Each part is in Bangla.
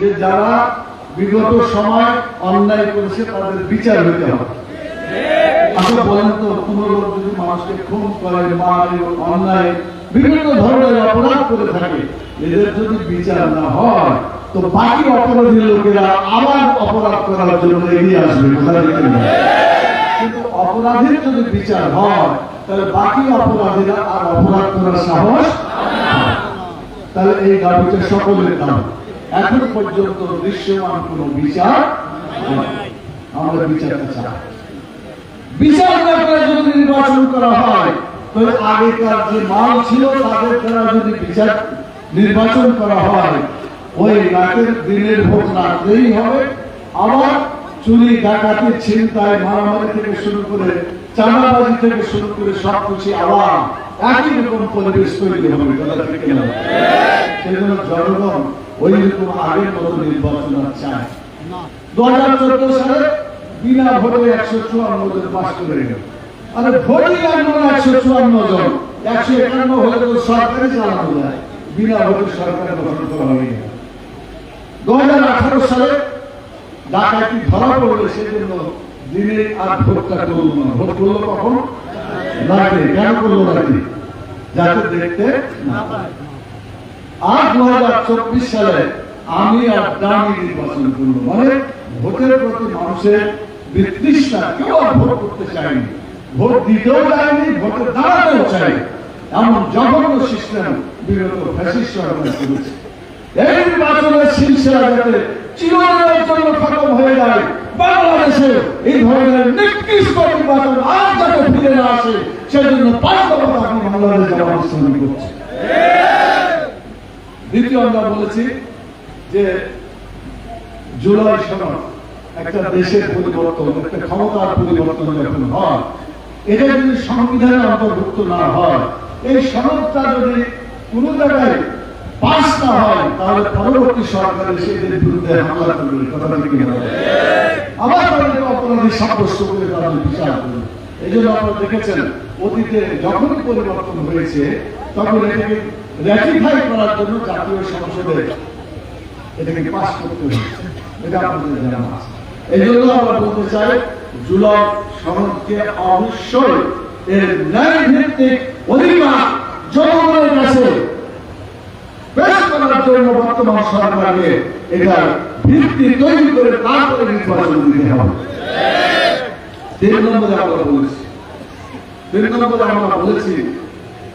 যে যারা বিগত সময় অন্যায় করেছে, তাদের বিচার হতে হবে। আসলে যদি মানুষকে বিভিন্ন ধরনের অপরাধ করে বিচার হয় লোকেরা আবার অপরাধ এগিয়ে আসবে? কিন্তু অপরাধীর যদি বিচার হয়, তাহলে বাকি অপরাধীরা আর অপরাধ করার সাহস তাহলে এই দাবিটা সকলের দাবি এখন পর্যন্ত দৃশ্যমান কোন বিচার। আমরা বিচারটা চাই। বিচার না যদি নির্বাচন করা হয় তাহলে আগেকার যে মাল ছিল, তাদের দ্বারা যদি বিচার নির্বাচন করা হয়, ওই রাতের দিনের ভোট রাখতেই হবে। আবার চুরি, ডাকাতি, ছিনতাই, মারামারি থেকে শুরু করে চাঁদাবাজি থেকে শুরু করে সব কিছু আবার একই রকম পরিবেশ তৈরি হবে। সেই জন্য জনগণ ওই রকম আগের মতো নির্বাচন আর চায় দু হাজার চোদ্দ সালে বিনা ভোটে একশো চুয়ান্ন জন পাশ করে গেল। আরে ভোটই লাগল না একশো চুয়ান্ন জন। একশো একান্ন হলে তো সরকারি চালানো যায়। বিনা ভোটে সরকার গঠন করা দু হাজার আঠারো সালে ডাকাতি ধরা পড়ল সেজন্য দিনে আর ভোটটা করল না। ভোট করল কখন? রাতে। কেন করল রাতে? যাতে দেখতে না পায়। আর দু হাজার চব্বিশ সালে আমি আর দামি নির্বাচন মানে ভোটের প্রতি মানুষের বিতৃষ্ণা কেউ ভোট করতে চায়নি। ভোট দিতেও চায়নি, ভোটে দাঁড়াতেও চাই এমন জঘন্য সিস্টেম বিগত ফ্যাসিস্ট সরকার করেছে। এই নির্বাচনের সিলসিলা যাতে চিরদিনের জন্য খতম হয়ে যায়, বাংলাদেশে এই ধরনের নিকৃষ্ট নির্বাচন আর যাতে ফিরে না আসে, সেজন্য বাস্তবতা আমি বাংলাদেশ যাওয়ার করছি। দ্বিতীয় আমরা বলেছি যে জুলাই সনদ একটা দেশের পরিবর্তন, একটা ক্ষমতার পরিবর্তন যখন হয়, এটা যদি সংবিধানে অন্তর্ভুক্ত না হয়, এই সনদটা যদি কোন জায়গায় পাস না হয়, তাহলে পরবর্তী এদের বিরুদ্ধে হামলা করবে কথা না আবার তাদেরকে অপরাধী সাব্যস্ত করে তাদের বিচার করবে। এই জন্য আপনারা দেখেছেন, অতীতে যখনই পরিবর্তন হয়েছে তখন এটাকে র্যাটিফাই করার জন্য জাতীয় সংসদে এটাকে পাস করতে হয়েছে। এটা আপনাদের জানা আছে। এই জন্য আমরা বলতে চাই, জুলাই সনদকে অবশ্যই এর ন্যায় ভিত্তিক অধিকার জনগণের কাছে পেশ করার জন্য বর্তমান সরকারকে এটা ভিত্তি তৈরি করে তারপরে নির্বাচন দিতে হবে। তিন নম্বরে আমরা বলেছি, তিন নম্বরে আমরা বলেছি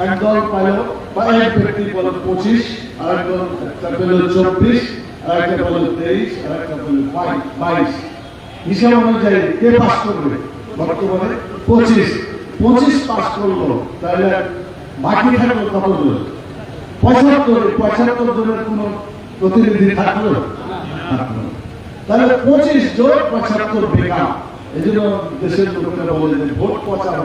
দল এক দল পাইল বা এক ব্যক্তি বল পঁচিশ আর এক দল একটা পেল চব্বিশ আর একটা বল তেইশ আর একটা বল বাইশ। হিসাব অনুযায়ী কে পাস করবে? বর্তমানে পঁচিশ। পঁচিশ পাস করল, তাহলে বাকি থাকল কত জন? পঁচাত্তর পঁচাত্তর জনের কোন প্রতিনিধি থাকল? তাহলে পঁচিশ জন পঁচাত্তর বেকার এই জন্য দেশের লোকেরা বলে ভোট পচানো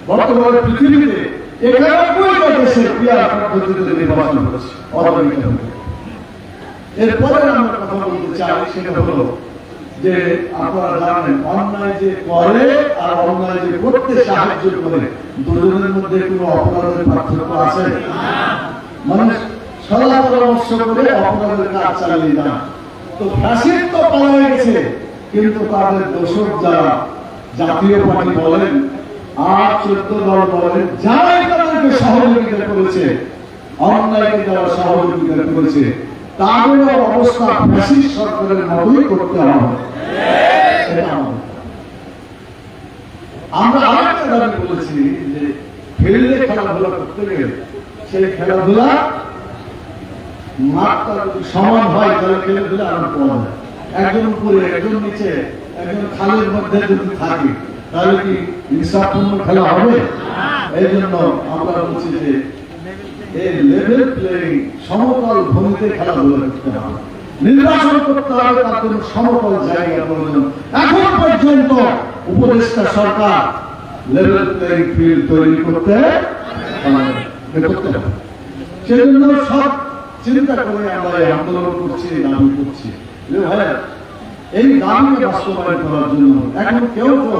বর্তমানে পৃথিবীতে দেশের ক্রিয়া পদ্ধতিতে নির্বাচন হচ্ছে। এরপরে আমরা কথা বলতে চাই সেটা হলো যে আপনারা জানেন, অন্যায় যে করে আর অন্যায় যে করতে সাহায্য করে, দুজনের মধ্যে কোনো অপরাধের পার্থক্য আছে? মানে সদা পরামর্শ করে অপরাধের কাজ চালিয়ে যান। তো তো গেছে, কিন্তু তাদের দোষক যারা জাতীয় পার্টি বলেন আর চোদ্দ দল বলেন যারাই সহযোগিতা করেছে, অন্যায়কে যারা সহযোগিতা করেছে, তাদেরও অবস্থা ফ্যাসিস্ট সরকারের মতোই করতে হবে। আমরা আরেকটা দাবি বলেছি যে ফিল্ডে খেলাধুলা করতে গেলে সেই খেলাধুলা মাঠটা যদি সমান হয়, তাহলে খেলাধুলা আরও পাওয়া যায় একজন উপরে, একজন নিচে, একজন খালের মধ্যে যদি থাকে তাহলে কি ইনসাফপূর্ণ খেলা হবে? এই জন্য আমরা বলছি যে এই লেভেল প্লেয়িং সমতল ভূমিতে খেলাধুলা করতে হবে। নির্বাচন করতে হবে, তার জন্য সমতল জায়গা প্রয়োজন। এখন পর্যন্ত উপদেষ্টা সরকার লেভেল প্লেয়িং ফিল্ড তৈরি করতে হবে। সেজন্য সব চিন্তা করে আমরা আন্দোলন করছি দাবি করছি। এই দাবিকে বাস্তবায়ন করার জন্য এখন কেউ তো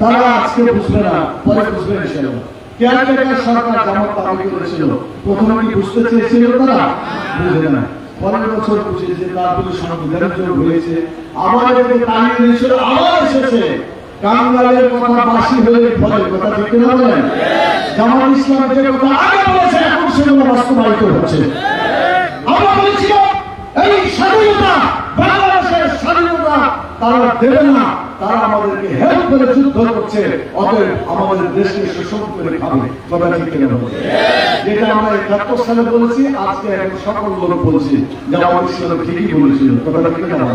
তারা আজকে বুঝবে না, পরে বুঝবে সরকার দাবি করেছিল? প্রথমে কি বুঝতে চেয়েছিল তারা? বুঝবে না। পরের বছর বুঝেছে তারপরে সংবিধানের জন্য হয়েছে আবার এটাকে টানিয়ে নিয়েছিল, আবার এসেছে। কাঙ্গালের কথা বাসি ফলের কথা ঠিক না বলেন? জামাত ইসলাম যে কথা আগে বলেছে, এখন সেগুলো বাস্তবায়িত হচ্ছে। আমরা বলেছিলাম, এই স্বাধীনতা, বাংলাদেশের স্বাধীনতা তারা দেবে না। তারা আমাদেরকে হেল্প করে যুদ্ধ করছে, অতএব আমাদের দেশকে শোষণ করে খাবে। কথা ঠিক কিনা? যেটা আমরা একাত্তর সালে বলেছি, আজকে এখন সকল লোক বলছি, যে আমার ইসলাম ঠিকই বলেছিল। কথা ঠিক কিনা?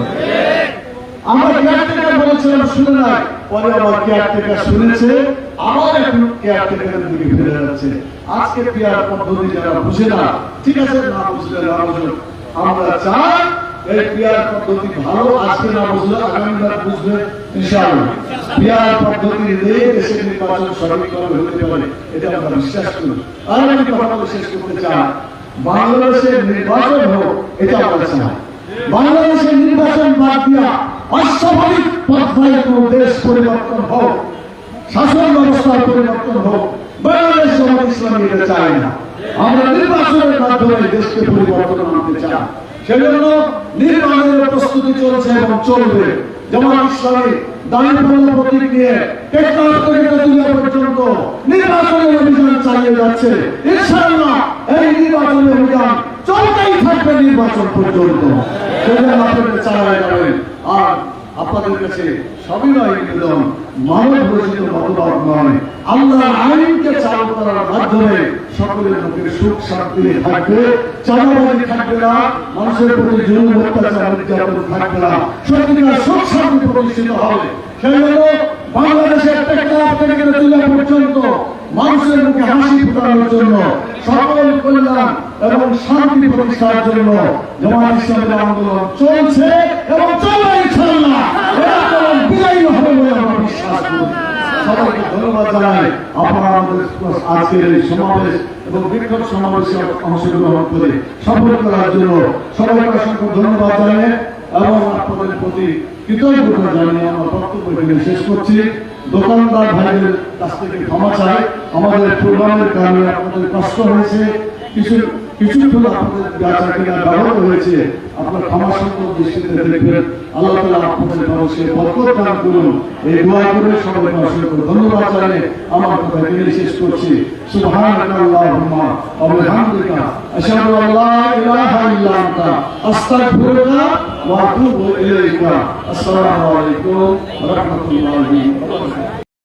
আমরা কেয়ারটেকার বলেছিলাম, শুনে পরে আবার কেয়ারটেকার শুনেছে এখন কেয়ারটেকারের দিকে ফিরে যাচ্ছে। আজকে পিয়ার পদ্ধতি যারা বুঝে না, ঠিক আছে, না বুঝলে আমরা চাই এই পিয়ার পদ্ধতি ভালো আজকে না বুঝলে আগামীবার বুঝবে ইনশাআল্লাহ। পিয়ার পদ্ধতি দিয়ে দেশের নির্বাচন সঠিকভাবে হতে পারে, এটা আমরা বিশ্বাস করি। আর আমি কথা শেষ করতে চাই বাংলাদেশের নির্বাচন হোক, এটা আমরা চাই। বাংলাদেশের নির্বাচন বাদ দিয়া অস্বাভাবিক পন্থায় কোন দেশ পরিবর্তন হোক, শাসন ব্যবস্থার পরিবর্তন হোক, বাংলাদেশ জামাত ইসলামী এটা চায় না। আমরা নির্বাচনের মাধ্যমে দেশকে পরিবর্তন আনতে চাই। সেজন্য নির্মাণের প্রস্তুতি চলছে এবং চলবে। যেমন ইসলামী দাঁড়িয়ে প্রতীক নিয়ে চালিয়ে যাচ্ছে। ইনশাআল্লাহ এই নির্বাচনের অভিযান চলতেই থাকবে নির্বাচন পর্যন্ত। চালায় আর আপনাদের কাছে সবিনয় নিবেদন মানব রচিত মতবাদ নয়। আল্লাহ আইনকে চালু করার মাধ্যমে সকলের মুখে সুখ, শান্তি থাকবে। চাঁদাবাজি থাকবে না, মানুষের প্রতি জুলুম, অত্যাচার, নির্যাতন থাকবে না। সত্যিকার সুখ, শান্তি প্রতিষ্ঠিত হবে। সেই জন্য বাংলাদেশের টেকনাফ থেকে তেতুলিয়া পর্যন্ত মানুষের মুখে হাসি জন্য, সকল কল্যাণ এবং শান্তি প্রতিষ্ঠার জন্য জামাত ইসলামের আন্দোলন চলছে এবং চলবে ইনশাআল্লাহ এই আন্দোলন বিজয়ী হবে বলে আমরা বিশ্বাস করি সবাইকে ধন্যবাদ জানাই। আপনারা আজকের এই সমাবেশ এবং বিক্ষোভ সমাবেশে অংশগ্রহণ করে সফল করার জন্য সবাইকে অসংখ্য ধন্যবাদ জানিয়ে এবং আপনাদের প্রতি কৃতজ্ঞতা জানিয়ে আমার বক্তব্য এখানে শেষ করছি। দোকানদার ভাইদের কাছ থেকে ক্ষমা চাই। আমাদের প্রোগ্রামের কারণে আপনাদের কষ্ট হয়েছে। কিছু কিছুক্ষণ আপনাদের বেচা কেনা ব্যবহার হয়েছে, আপনার ক্ষমা সুন্দর দৃষ্টিতে দেখবেন। আল্লাহ তালা আপনাদের মানুষকে বরকত দান করুন। এই ধন্যবাদ